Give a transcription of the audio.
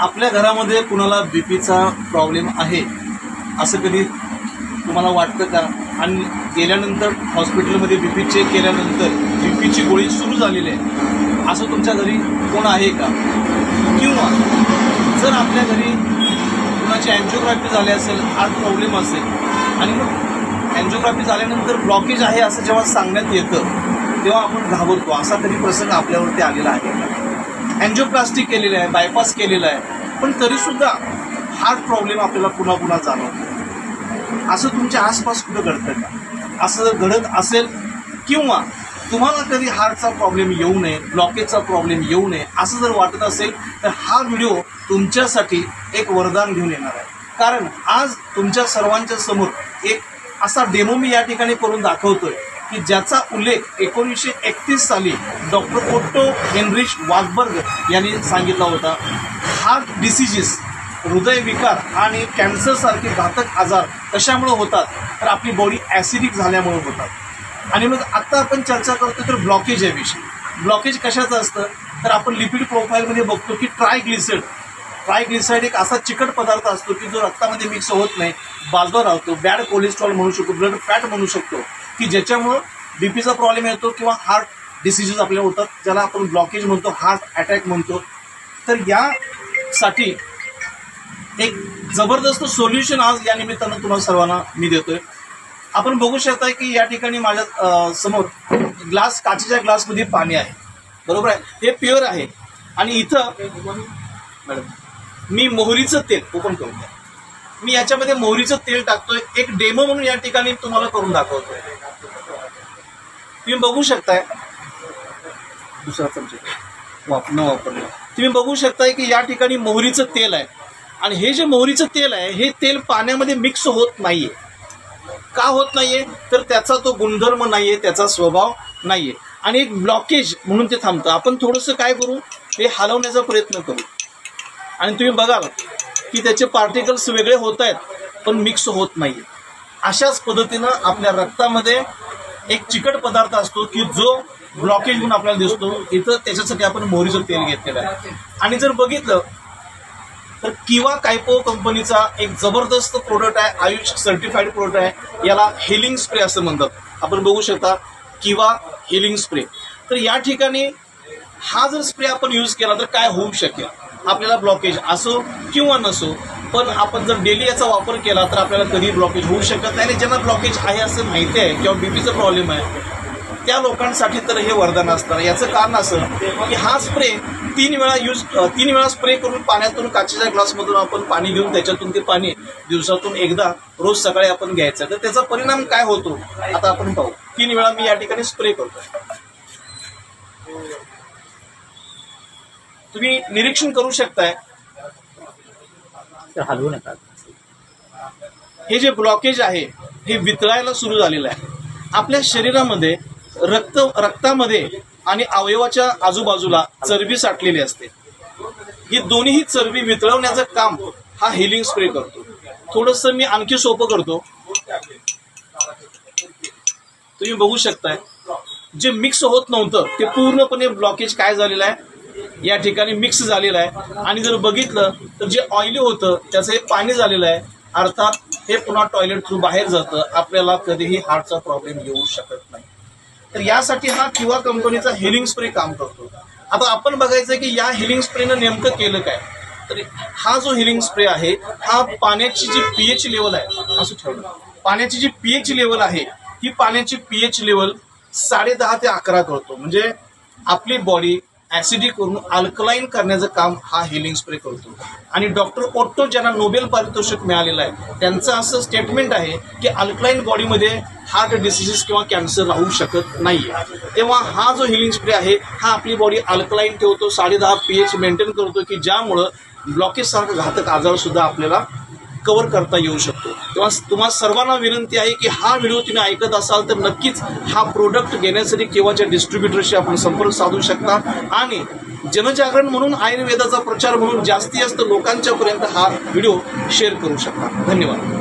आपल्या घरामध्ये कुणाला बी पीचा प्रॉब्लेम आहे? असं कधी तुम्हाला वाटतं का? आणि गेल्यानंतर हॉस्पिटलमध्ये बीपी चेक केल्यानंतर बी पीची गोळी सुरू झालेली आहे. असं तुमच्या घरी कोण आहे का? किंवा जर आपल्या घरी कुणाची अँजिओग्राफी झाली असेल आज प्रॉब्लेम असेल आणि मग अँजिओग्राफी झाल्यानंतर ब्लॉकेज आहे असं जेव्हा सांगण्यात येतं तेव्हा आपण घाबरतो. असा तरी प्रसंग आपल्यावरती आलेला आहे का? अँजिओप्लास्टिक केलेलं आहे बायपास केलेलं आहे. पण तरीसुद्धा हार्ट प्रॉब्लेम आपल्याला पुन्हा पुन्हा जाणवतो. असं तुमच्या आसपास कुठं घडतं का? असं जर घडत असेल किंवा तुम्हाला कधी हार्टचा प्रॉब्लेम येऊ नये ब्लॉकेजचा प्रॉब्लेम येऊ नये असं जर वाटत असेल तर हा व्हिडिओ तुमच्यासाठी एक वरदान घेऊन येणार आहे. कारण आज तुमच्या सर्वांच्या समोर एक असा डेमो मी या ठिकाणी करून दाखवतोय. की ज्याचा उल्लेख एकोणीसशे एकतीस साली डॉक्टर ओट्टो हेनरिश वाघबर्ग यांनी सांगितला होता. हार्ट डिसिजेस हृदयविकार आणि कॅन्सरसारखे घातक आजार कशामुळे होतात? तर आपली बॉडी ॲसिडिक झाल्यामुळे होतात. आणि मग आत्ता आपण चर्चा करतो तर ब्लॉकेज आहे ब्लॉकेज कशाचं असतं? तर आपण लिपिड प्रोफाईलमध्ये बघतो की ट्रायग्लिसराईड ट्रायग्लिसराईड एक असा चिकट पदार्थ असतो की जो रक्तामध्ये मिक्स होत नाही बाजवा राहतो बॅड कोलेस्ट्रॉल म्हणू शकतो ब्लड फॅट म्हणू शकतो. की ज्याच्यामुळं बीपीचा प्रॉब्लेम येतो किंवा हार्ट डिसिजेस आपल्या होतात ज्याला आपण ब्लॉकेज म्हणतो हार्ट अटॅक म्हणतो. तर यासाठी एक जबरदस्त सोल्युशन आज या निमित्तानं तुम्हाला सर्वांना मी देतोय. आपण बघू शकताय की या ठिकाणी माझ्यासमोर ग्लास काचेच्या ग्लासमध्ये पाणी आहे. बरोबर आहे? हे प्युअर आहे. आणि इथं मॅडम मी मोहरीचं तेल ओपन करून द्या. मी याच्यामध्ये मोहरीचं तेल टाकतोय. एक डेमो म्हणून या ठिकाणी तुम्हाला करून दाखवतोय. तुम्ही बघू शकताय. दुसरा चमचा. वाप न वापरलं. तुम्ही बघू शकताय की या ठिकाणी मोहरीचं तेल आहे. आणि हे जे मोहरीचं तेल आहे हे तेल पाण्यामध्ये मिक्स होत नाहीये. का होत नाहीये? तर त्याचा तो गुणधर्म नाहीये त्याचा स्वभाव नाहीये. आणि एक ब्लॉकेज म्हणून ते थांबतं. आपण थोडंसं काय करू? हे हलवण्याचा प्रयत्न करू. आणि तुम्ही बघाल की त्याचे पार्टिकल्स वेगळे होत आहेत पण मिक्स होत नाहीये. अशाच पद्धतीनं आपल्या रक्तामध्ये एक चिकट पदार्थ असतो की जो ब्लॉकेज म्हणून आपल्याला दिसतो. इथं त्याच्यासाठी आपण मोहरीचं तेल घेतलेलं आहे. आणि जर बघितलं तर किवा कायपो कंपनीचा एक जबरदस्त प्रोडक्ट आहे आयुष सर्टिफाईड प्रोडक्ट आहे. याला हेलिंग स्प्रे असं म्हणतात. आपण बघू शकता किवा हेलिंग स्प्रे तर या ठिकाणी हा जर स्प्रे आपण यूज केला तर काय होऊ शकेल? आपल्याला ब्लॉकेज असो किंवा नसो पण आपण जर डेली याचा वापर केला तर आपल्याला कधी ब्लॉकेज होऊ शकत नाही. आणि ज्यांना ब्लॉकेज आहे असं माहिती आहे किंवा बीपीचा प्रॉब्लेम आहे त्या लोकांसाठी तर हे वरदान असतं याचं कारण असं की हा स्प्रे तीन वेळा यूज तीन वेळा स्प्रे करून पाण्यातून काचेच्या ग्लासमधून आपण पाणी घेऊन त्याच्यातून ते पाणी दिवसातून एकदा रोज सकाळी आपण घ्यायचं. तर त्याचा परिणाम काय होतो? आता आपण पाहू. तीन वेळा मी या ठिकाणी स्प्रे करतो. तुम्ही निरीक्षण करू शकताय तर हलवू नका. हे जे ब्लॉकेज आहे हे वितळायला सुरू झालेलं आहे. आपल्या शरीरामध्ये रक्त रक्तामध्ये आणि अवयवाच्या आजूबाजूला चरबी साठलेली असते. ही दोन्ही चरबी वितळवण्याचं काम हा हिलिंग स्प्रे करतो. थोडस मी आणखी सोपं करतो. तुम्ही बघू शकताय जे मिक्स होत नव्हतं ते पूर्णपणे ब्लॉकेज काय झालेलं आहे? या ठिकाणी मिक्स झालेलं आहे. आणि जर बघितलं तर जे ऑइली होतं त्याचं हे पाणी झालेलं आहे. अर्थात हे पुन्हा टॉयलेट थ्रू बाहेर जातं. आपल्याला कधीही हार्टचा प्रॉब्लेम येऊ शकत नाही. तर यासाठी हा किंवा कंपनीचा हिलिंग स्प्रे काम करतो. आता आपण बघायचं की या हिलिंग स्प्रेनं नेमकं केलं काय? तर हा जो हिलिंग स्प्रे आहे हा पाण्याची जी पीएच लेवल आहे असं ठेवलं. पाण्याची जी पीएच लेवल आहे ही पाण्याची पीएच लेवल साडे दहा ते अकरा करतो म्हणजे आपली बॉडी ॲसिडिक करून अल्कलाईन करण्याचं काम हा हिलिंग स्प्रे करतो. आणि डॉक्टर ओट्टो ज्यांना नोबेल पारितोषिक मिळालेलं आहे त्यांचं असं स्टेटमेंट आहे की अल्कलाईन बॉडीमध्ये हार्ट डिसिजेस किंवा कॅन्सर राहू शकत नाही तेव्हा हा जो हिलिंग स्प्रे आहे हा आपली बॉडी अल्कलाईन ठेवतो साडे दहा पी एच मेंटेन करतो की ज्यामुळं ब्लॉकेजसारखं घातक आजारसुद्धा आपल्याला कव्हर करता येऊ शकतो. तेव्हा तुम्हा सर्वांना विनंती आहे की हा व्हिडिओ तुम्ही ऐकत असाल तर नक्कीच हा प्रोडक्ट घेण्यासाठी केव्हाच्या डिस्ट्रीब्युटरशी आपण संपर्क साधू शकता. आणि जनजागरण म्हणून आयुर्वेदाचा प्रचार म्हणून जास्तीत जास्त लोकांच्यापर्यंत हा व्हिडिओ शेअर करू शकता. धन्यवाद.